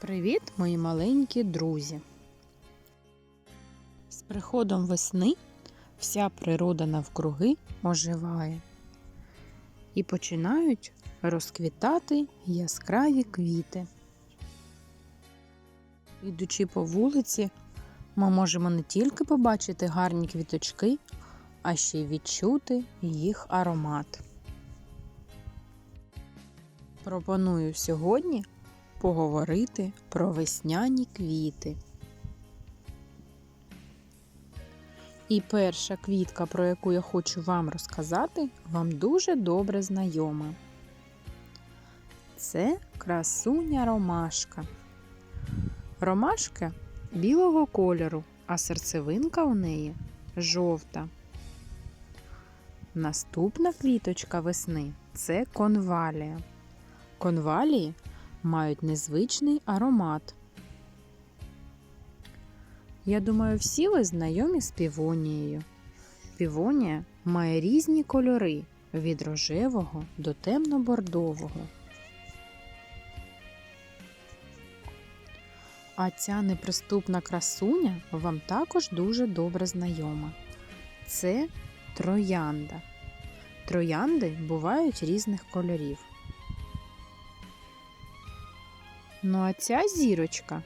Привіт, мої маленькі друзі! З приходом весни вся природа навкруги оживає і починають розквітати яскраві квіти. Йдучи по вулиці, ми можемо не тільки побачити гарні квіточки, а ще й відчути їх аромат. Пропоную сьогодні поговорити про весняні квіти. І перша квітка, про яку я хочу вам розказати, вам дуже добре знайома. Це красуня ромашка. Ромашка білого кольору, а серцевинка у неї жовта. Наступна квіточка весни це конвалія. Конвалії мають незвичний аромат. Я думаю, всі ви знайомі з півонією. Півонія має різні кольори від рожевого до темно-бордового. А ця неприступна красуня вам також дуже добре знайома. Це троянда. Троянди бувають різних кольорів. Ну а ця зірочка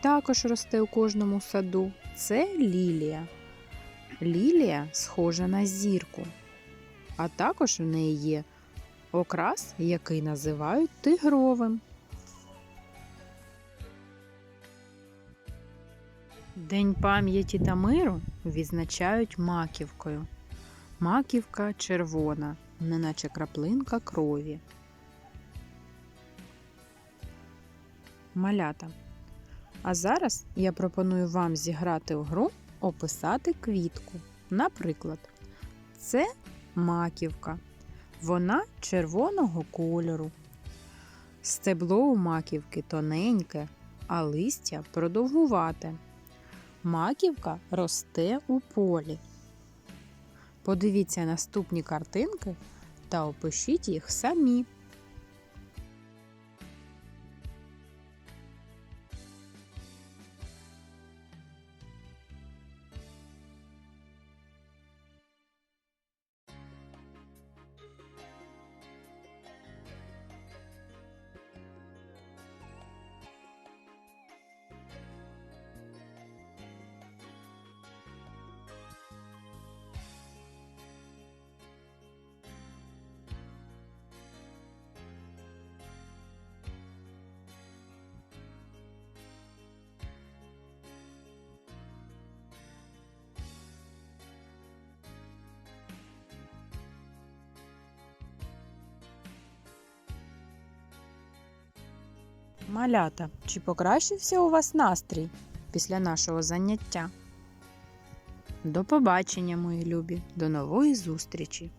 також росте у кожному саду. Це лілія. Лілія схожа на зірку, а також в неї є окрас, який називають тигровим. День пам'яті та миру відзначають маківкою. Маківка червона, неначе краплинка крові. Малята. А зараз я пропоную вам зіграти у гру описати квітку. Наприклад, це маківка. Вона червоного кольору. Стебло у маківки тоненьке, а листя продовгувате. Маківка росте у полі. Подивіться наступні картинки та опишіть їх самі. Малята, чи покращився у вас настрій після нашого заняття? До побачення, мої любі, до нової зустрічі!